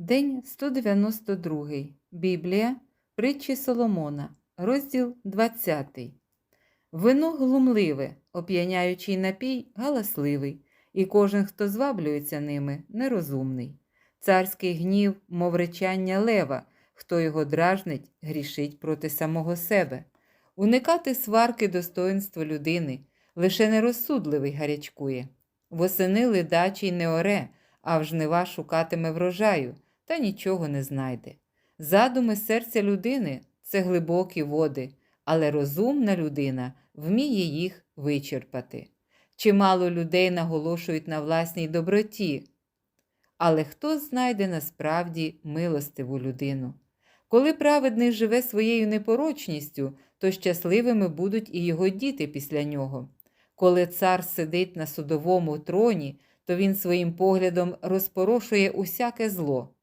День 192. Біблія, притчі Соломона, розділ 20. Вино глумливе, оп'яняючий напій галасливий, і кожен, хто зваблюється ними, нерозумний. Царський гнів, мов речання лева, хто його дражнить, грішить проти самого себе. Уникати сварки достоинство людини, лише нерозсудливий гарячкує. Восени ледачий не оре, а в жнива шукатиме врожаю, та нічого не знайде. Задуми серця людини це глибокі води, але розумна людина вміє їх вичерпати. Чимало людей наголошують на власній доброті, але хто знайде насправді милостиву людину? Коли праведний живе своєю непорочністю, то щасливими будуть і його діти після нього. Коли цар сидить на судовому троні, то він своїм поглядом розпорошує усяке зло.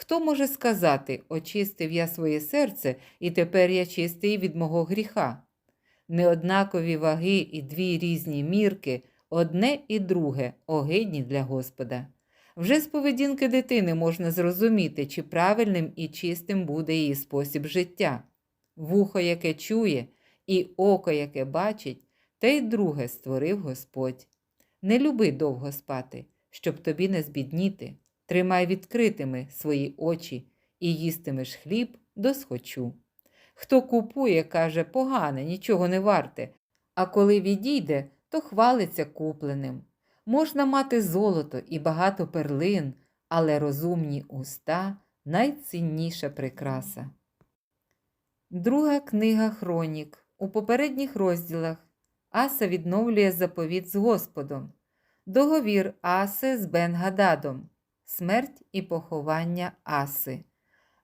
Хто може сказати, очистив я своє серце, і тепер я чистий від мого гріха? Неоднакові ваги і дві різні мірки, одне і друге огидні для Господа. Вже з поведінки дитини можна зрозуміти, чи правильним і чистим буде її спосіб життя. Вухо, яке чує, і око, яке бачить, те й друге створив Господь. Не люби довго спати, щоб тобі не збідніти. Тримай відкритими свої очі і їстимеш хліб досхочу. Хто купує, каже, погане, нічого не варте, а коли відійде, то хвалиться купленим. Можна мати золото і багато перлин, але розумні уста найцінніша прикраса. Друга книга Хронік. У попередніх розділах Аса відновлює заповіт з Господом. Договір Аси з Бен-Гададом. Смерть і поховання Аси.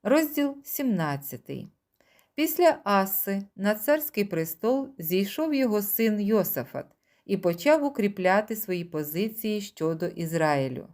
Розділ 17. Після Аси на царський престол зійшов його син Йосафат і почав укріпляти свої позиції щодо Ізраїлю.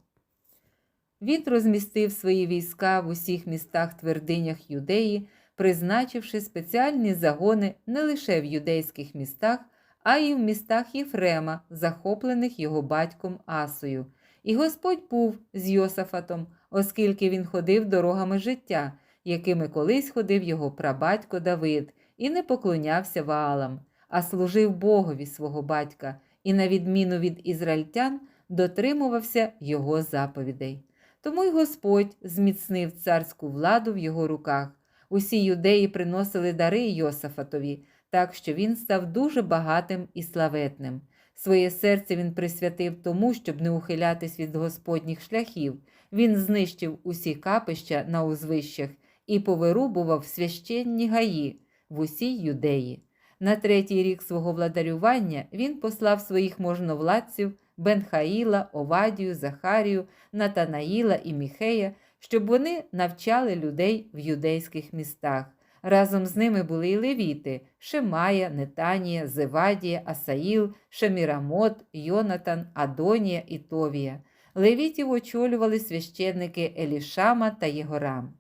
Він розмістив свої війська в усіх містах твердинях Юдеї, призначивши спеціальні загони не лише в юдейських містах, а й в містах Єфрема, захоплених його батьком Асою. І Господь був з Йосафатом, оскільки він ходив дорогами життя, якими колись ходив його прабатько Давид, і не поклонявся Ваалам, а служив Богові свого батька, і, на відміну від ізраїльтян, дотримувався його заповідей. Тому й Господь зміцнив царську владу в його руках. Усі юдеї приносили дари Йосафатові, так що він став дуже багатим і славетним. Своє серце він присвятив тому, щоб не ухилятись від Господніх шляхів. Він знищив усі капища на узвищах і повирубував священні гаї в усій юдеї. На третій рік свого владарювання він послав своїх можновладців Бенхаїла, Овадію, Захарію, Натанаїла і Міхея, щоб вони навчали людей в юдейських містах. Разом з ними були й левіти Шемая, Нетанія, Зевадія, Асаїл, Шемірамот, Йонатан, Адонія і Товія. Левітів очолювали священники Елішама та Єгорам.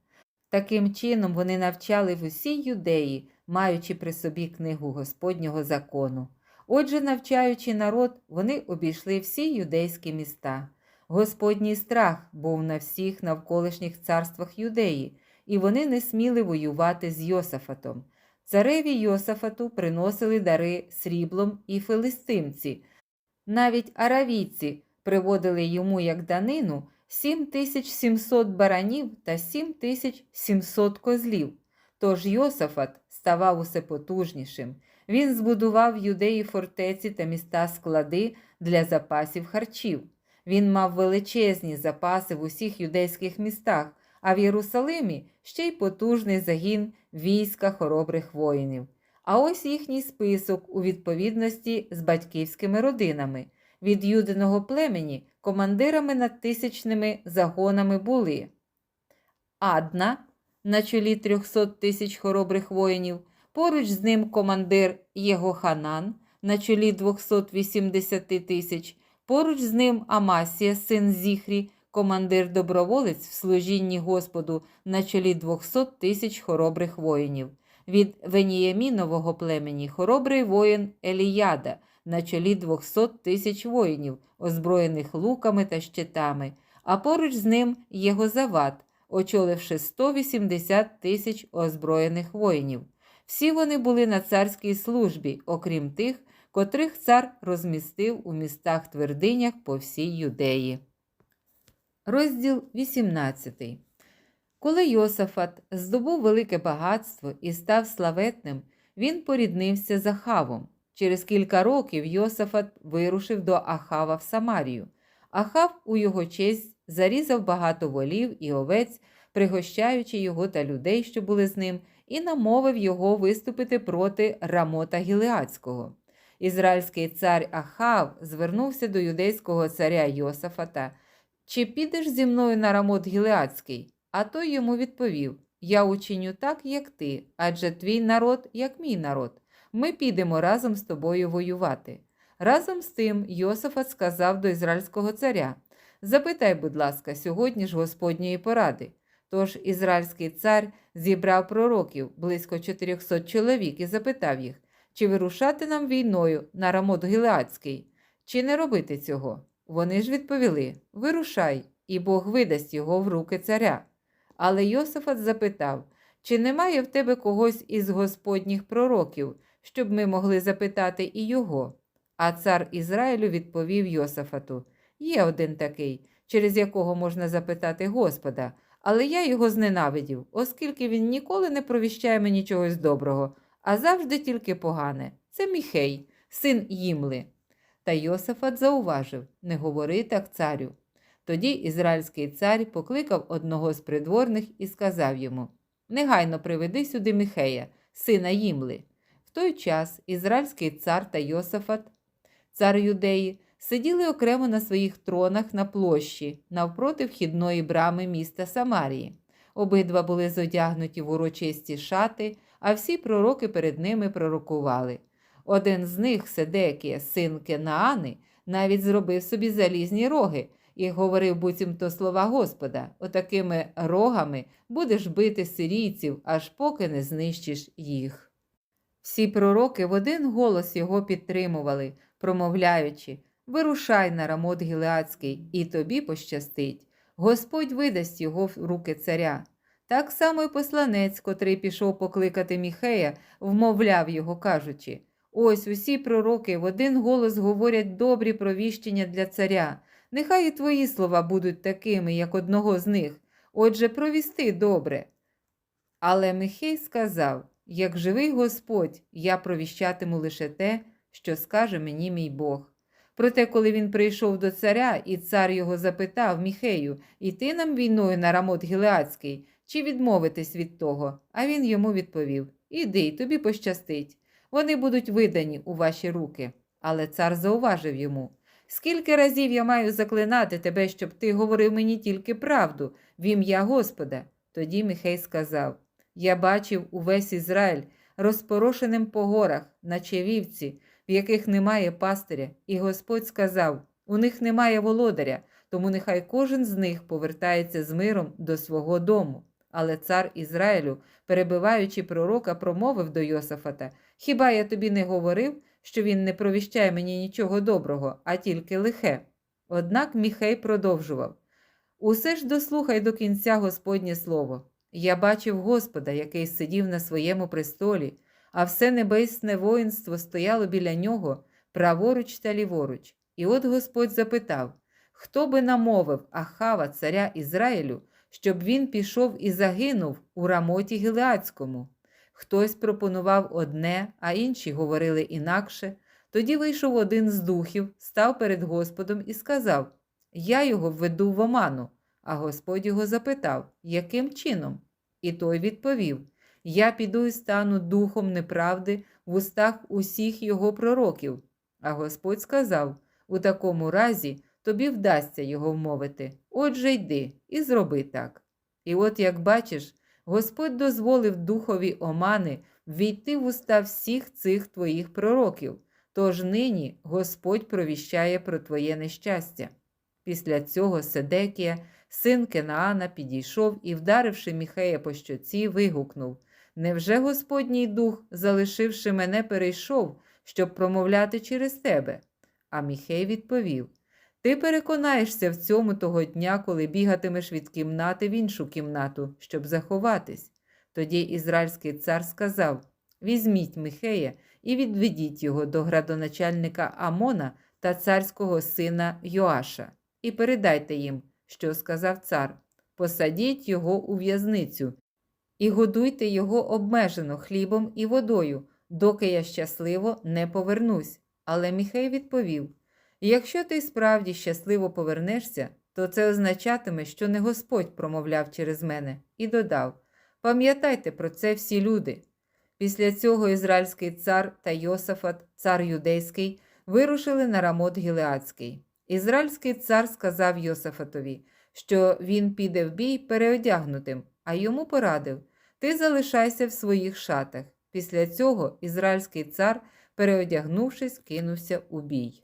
Таким чином вони навчали в усій юдеї, маючи при собі книгу Господнього закону. Отже, навчаючи народ, вони обійшли всі юдейські міста. Господній страх був на всіх навколишніх царствах юдеї, і вони не сміли воювати з Йосафатом. Цареві Йосафату приносили дари сріблом і филистимці. Навіть аравійці приводили йому як данину 7700 баранів та 7700 козлів. Тож Йосафат ставав усе потужнішим. Він збудував юдеї фортеці та міста склади для запасів харчів. Він мав величезні запаси в усіх юдейських містах, а в Єрусалимі ще й потужний загін війська хоробрих воїнів. А ось їхній список у відповідності з батьківськими родинами. Від юдиного племені командирами над тисячними загонами були Адна на чолі 300 тисяч хоробрих воїнів, поруч з ним командир Єгоханан на чолі 280 тисяч, поруч з ним Амасія, син Зіхрі, командир доброволець в служінні Господу на чолі 200 тисяч хоробрих воїнів. Від Веніямінового племені хоробрий воїн Еліяда на чолі 200 тисяч воїнів, озброєних луками та щитами, а поруч з ним Єгозават, очоливши 180 тисяч озброєних воїнів. Всі вони були на царській службі, окрім тих, котрих цар розмістив у містах твердинях по всій юдеї. Розділ 18. Коли Йосафат здобув велике багатство і став славетним, він поріднився з Ахавом. Через кілька років Йосафат вирушив до Ахава в Самарію. Ахав у його честь зарізав багато волів і овець, пригощаючи його та людей, що були з ним, і намовив його виступити проти Рамота Гілеацького. Ізраїльський цар Ахав звернувся до юдейського царя Йосафата. Чи підеш зі мною на Рамот Гілеацький? А той йому відповів: Я учиню так, як ти, адже твій народ, як мій народ. Ми підемо разом з тобою воювати. Разом з тим Йосафат сказав до ізраїльського царя: Запитай, будь ласка, сьогодні ж Господньої поради. Тож ізраїльський цар зібрав пророків близько 400 чоловік і запитав їх, чи вирушати нам війною на Рамот Гілеацький, чи не робити цього. Вони ж відповіли: Вирушай, і Бог видасть його в руки царя. Але Йосифат запитав, чи немає в тебе когось із господніх пророків, щоб ми могли запитати і його. А цар Ізраїлю відповів Йосафату: Є один такий, через якого можна запитати Господа, але я його зненавидів, оскільки він ніколи не провіщає мені чогось доброго, а завжди тільки погане. Це Міхей, син Їмли. Та Йосафат зауважив не говори так царю. Тоді ізраїльський цар покликав одного з придворних і сказав йому Негайно приведи сюди Міхея, сина Їмли. В той час ізраїльський цар та Йосафат, цар юдеї, сиділи окремо на своїх тронах на площі навпроти вхідної брами міста Самарії. Обидва були зодягнуті в урочисті шати, а всі пророки перед ними пророкували. Один з них, Седекія, син Кенаани, навіть зробив собі залізні роги і говорив буцімто слова Господа, отакими рогами будеш бити сирійців, аж поки не знищиш їх. Всі пророки в один голос його підтримували, промовляючи Вирушай на рамот Гілеацький, і тобі пощастить. Господь видасть його в руки царя. Так само й посланець, котрий пішов покликати Міхея, вмовляв його, кажучи Ось усі пророки в один голос говорять добрі провіщення для царя. Нехай і твої слова будуть такими, як одного з них. Отже, провісти добре. Але Михей сказав як живий Господь, я провіщатиму лише те, що скаже мені мій Бог. Проте, коли він прийшов до царя, і цар його запитав Міхею, іти нам війною на рамот Гілеацький, чи відмовитись від того, а він йому відповів Іди, тобі пощастить. Вони будуть видані у ваші руки. Але цар зауважив йому Скільки разів я маю заклинати тебе, щоб ти говорив мені тільки правду, в ім'я Господа. Тоді Михей сказав Я бачив увесь Ізраїль розпорошеним по горах, наче вівці, в яких немає пастиря, і Господь сказав У них немає володаря, тому нехай кожен з них повертається з миром до свого дому. Але цар Ізраїлю, перебиваючи пророка, промовив до Йосафата Хіба я тобі не говорив, що він не провіщає мені нічого доброго, а тільки лихе? Однак Міхей продовжував Усе ж дослухай до кінця Господнє слово. Я бачив Господа, який сидів на своєму престолі, а все небесне воїнство стояло біля нього праворуч та ліворуч. І от Господь запитав Хто би намовив Ахава, царя Ізраїлю, щоб він пішов і загинув у рамоті Гілеацькому? Хтось пропонував одне, а інші говорили інакше. Тоді вийшов один з духів, став перед Господом і сказав Я його введу в оману. А Господь його запитав, яким чином? І той відповів Я піду і стану духом неправди в устах усіх його пророків. А Господь сказав У такому разі тобі вдасться його вмовити. Отже, йди і зроби так. І от, як бачиш, Господь дозволив духові омани війти в уста всіх цих твоїх пророків. Тож нині Господь провіщає про твоє нещастя. Після цього Седекія, син Кенаана, підійшов і, вдаривши Міхея по щоці, вигукнув Невже Господній дух, залишивши мене, перейшов, щоб промовляти через тебе? А Міхей відповів Ти переконаєшся в цьому того дня, коли бігатимеш від кімнати в іншу кімнату, щоб заховатись. Тоді ізраїльський цар сказав: Візьміть Михея і відведіть його до градоначальника Амона та царського сина Йоаша, і передайте їм, що сказав цар: посадіть його у в'язницю і годуйте його обмежено хлібом і водою, доки я щасливо не повернусь. Але Міхей відповів: Якщо ти справді щасливо повернешся, то це означатиме, що не Господь промовляв через мене, і додав: Пам'ятайте про це всі люди. Після цього ізраїльський цар та Йосафат, цар юдейський, вирушили на рамот Гілеацький. Ізраїльський цар сказав Йосафатові, що він піде в бій переодягнутим, а йому порадив: Ти залишайся в своїх шатах. Після цього ізраїльський цар, переодягнувшись, кинувся у бій.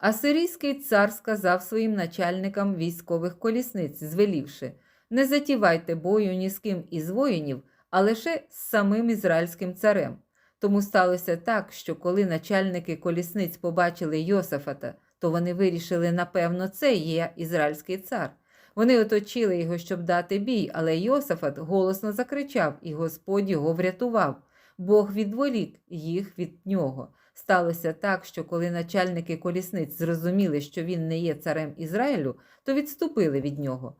Асирійський цар сказав своїм начальникам військових колісниць, звелівши не затівайте бою ні з ким із воїнів, а лише з самим ізраїльським царем. Тому сталося так, що коли начальники колісниць побачили Йосафата, то вони вирішили, напевно, це є ізраїльський цар. Вони оточили його, щоб дати бій, але Йосафат голосно закричав, і Господь його врятував. Бог відволік їх від нього. Сталося так, що коли начальники колісниць зрозуміли, що він не є царем Ізраїлю, то відступили від нього.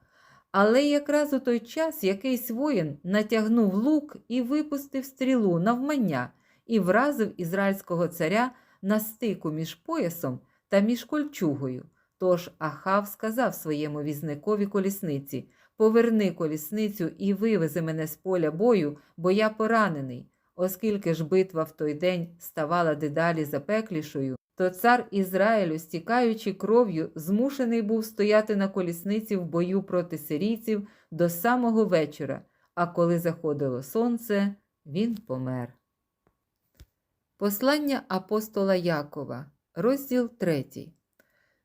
Але якраз у той час якийсь воїн натягнув лук і випустив стрілу навмання і вразив ізраїльського царя на стику між поясом та між кольчугою. Тож Ахав сказав своєму візникові колісниці Поверни колісницю і вивези мене з поля бою, бо я поранений. Оскільки ж битва в той день ставала дедалі запеклішою, то цар Ізраїлю, стікаючи кров'ю, змушений був стояти на колісниці в бою проти сирійців до самого вечора, а коли заходило сонце, він помер. Послання апостола Якова, розділ 3.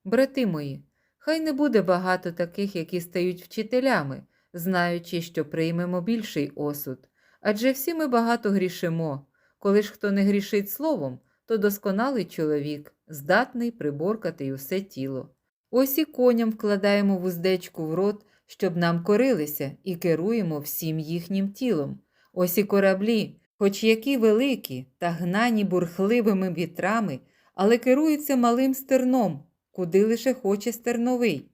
Брати мої, хай не буде багато таких, які стають вчителями, знаючи, що приймемо більший осуд. Адже всі ми багато грішимо. Коли ж хто не грішить словом, то досконалий чоловік, здатний приборкати й усе тіло. Ось і коням вкладаємо вуздечку в рот, щоб нам корилися, і керуємо всім їхнім тілом. Ось і кораблі, хоч які великі та гнані бурхливими вітрами, але керуються малим стерном, куди лише хоче стерновий.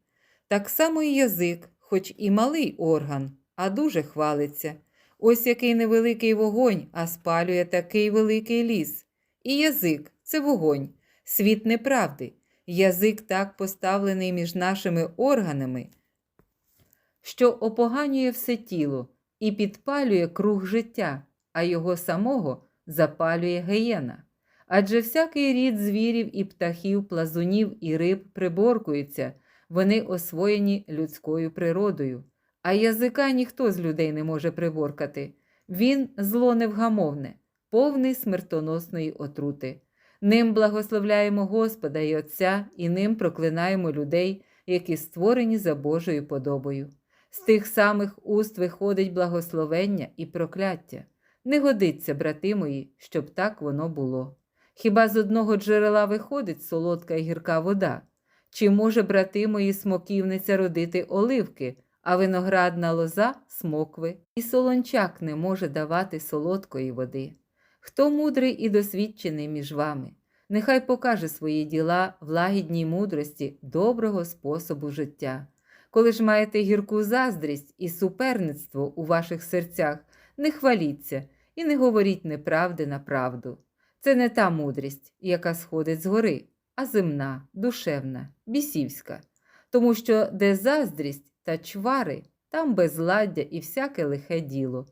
Так само і язик, хоч і малий орган, а дуже хвалиться. Ось який невеликий вогонь, а спалює такий великий ліс. І язик це вогонь, світ неправди. Язик так поставлений між нашими органами, що опоганює все тіло і підпалює круг життя, а його самого запалює геєна. Адже всякий рід звірів і птахів, плазунів і риб приборкуються, вони освоєні людською природою. А язика ніхто з людей не може приборкати. Він зло невгамовне, повний смертоносної отрути. Ним благословляємо Господа і Отця, і ним проклинаємо людей, які створені за Божою подобою. З тих самих уст виходить благословення і прокляття. Не годиться, брати мої, щоб так воно було. Хіба з одного джерела виходить солодка і гірка вода? Чи може, брати мої, смоківниця родити оливки? А виноградна лоза смокви, і солончак не може давати солодкої води. Хто мудрий і досвідчений між вами, нехай покаже свої діла в лагідній мудрості доброго способу життя. Коли ж маєте гірку заздрість і суперництво у ваших серцях, не хваліться і не говоріть неправди на правду. Це не та мудрість, яка сходить з гори, а земна, душевна, бісівська. Тому що де заздрість, та чвари, там безладдя і всяке лихе діло,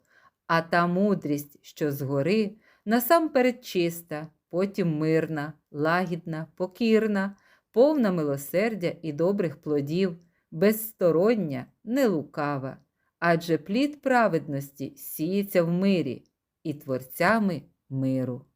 а та мудрість, що згори, насамперед чиста, потім мирна, лагідна, покірна, повна милосердя і добрих плодів, безстороння, не лукава, адже плід праведності сіється в мирі і творцями миру.